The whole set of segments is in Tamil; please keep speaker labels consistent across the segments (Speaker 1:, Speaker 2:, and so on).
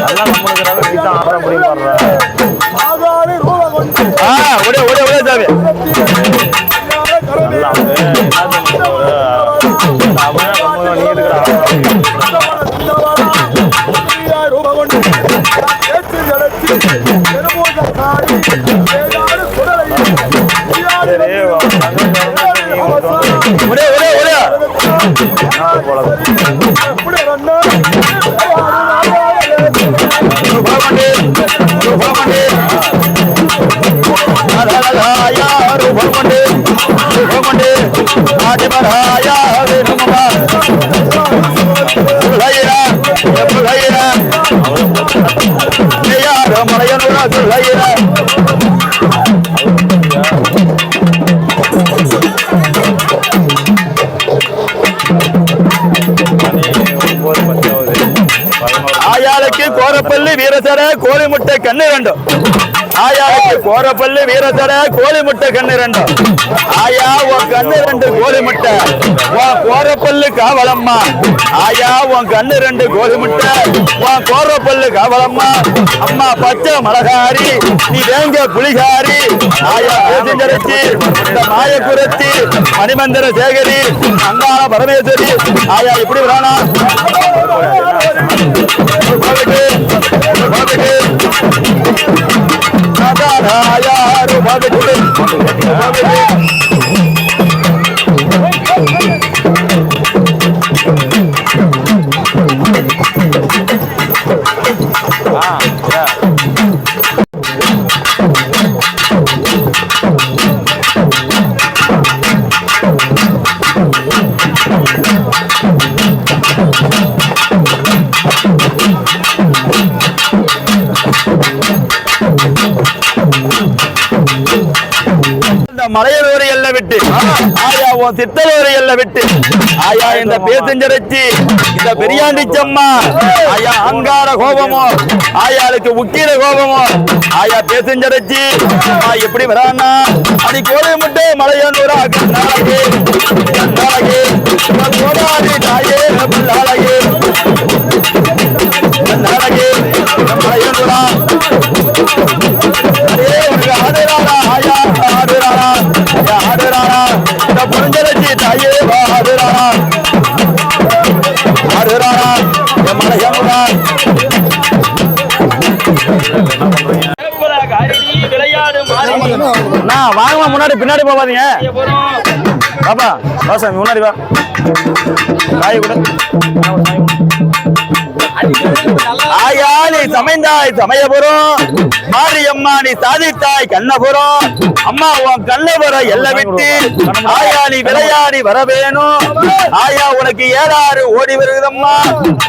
Speaker 1: எல்லாம் நம்மளுக்கு வீட்டை ஆடுற முடியும்
Speaker 2: ஆ ஒரே ஒரே ஒரே சாமி
Speaker 1: நல்லா வந்து நீ
Speaker 2: ஒரே ஒரே ஒரே ஆயாளுக்கு கோரப்பள்ளி வீரசர கோழி முட்டை கண்ணு ரெண்டும் ஆயாளுக்கு கோரப்பள்ளி வீரசர கோழி முட்டை கண்ணு ரெண்டும் ஆயா உன் கண்ணு ரெண்டு கோழி முட்டை உன் கோரப்பல்லு காவலம்மா. ஆயா உன் கண்ணு ரெண்டு கோழி முட்டை உன் கோரப்பல்லு காவலம்மா. அம்மா பச்சை மலகாரி நீ வேங்க புலிகாரி ஆயா ராஜாராயா ரூபாய்க்கு மலையலூர் எல்ல விட்டு. ஆயா உன் சித்தலூர் எல்ல விட்டு. ஆயா இந்த பேசஞ்சரச்சி இந்த பெரியாண்டிச்சம்மா ஆயா அங்கார கோபமோ? ஆயாளுக்கு உக்கீர கோபமோ? ஆயா பேசஞ்சரச்சி ஆ எப்படி வரானா அடி கோழி முட்டை மலையனூரா நாளைக்கு நாளைக்கு தாயே பிள்ளாலகே நான் வாங்கம்மா முன்னாடி பின்னாடி போவாதீங்க பாப்பா வா சாமி முன்னாடி வா. காய் கூட. ஆயா நீ சமைந்தாய் சமயபுரம். மாரியம்மா நீ சாதித்தாய் கண்ணபுரம். அம்மா உன் கண்ணபுரம் எல்லை விட்டு. ஆயா நீ விளையாடி வர வேணும். ஆயா உனக்கு ஏழாறு ஓடி வருகிறம்மா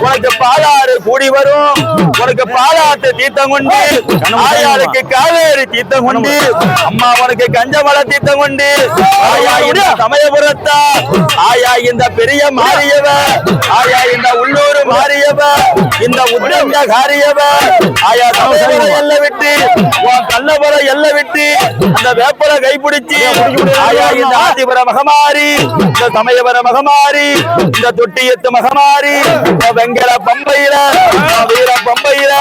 Speaker 2: உனக்கு பாலாறு கூடி வரும். உனக்கு பாலாட்டு தீர்த்தம் கொண்டு ஆயாளுக்கு காவேரி தீர்த்தம் கொண்டு அம்மா உனக்கு கஞ்சமல தீர்த்தம் கொண்டு ஆயா இந்த சமயபுரத்தா? ஆயா இந்த பெரிய மாரியவ. ஆயா இந்த உள்ளூர் மாரியவ. இந்த உத்தந்த காரியவ. ஆயா சமயபுரம் எல்லை விட்டு. உன் கள்ளபுரம் எல்லை விட்டு. அந்த வேப்பல கைப்பிடிச்சு. ஆயா இந்த ஆதிபுர மகமாரி. இந்த சமயபுர மகமாரி. இந்த தொட்டியத்து மகமாரி. வெங்கட பம்பையில வீர பம்பையில.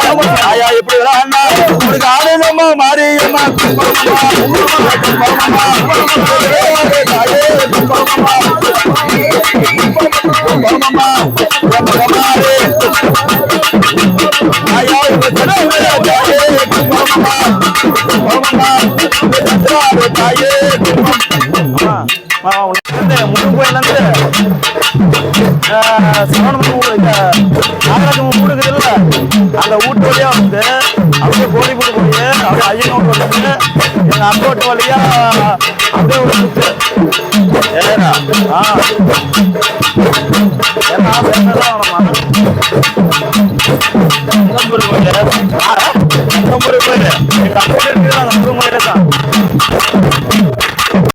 Speaker 2: ஆயா எப்படி விளாண்டா உனக்கு ஆனந்தமா மாரியம்மா. முன்னு கோயிலேருந்து சரவணன் ஊர் இந்த நாகராஜன் வீடு இருக்குதுல்ல அந்த வீட்டு வழியா வந்து அப்படியே கோழி போட்டு போய் அப்படியே ஐயனோட்டு வந்து எங்க அங்கோட்டு வழியா அப்படியே ஒரு சுத்து ஏன்னா ஆ. ஏன்னா வேணாம் வேணாமா? நம்பர் கோயில். நம்பர் கோயில். எங்க அங்கோட்டு இருக்குது அந்த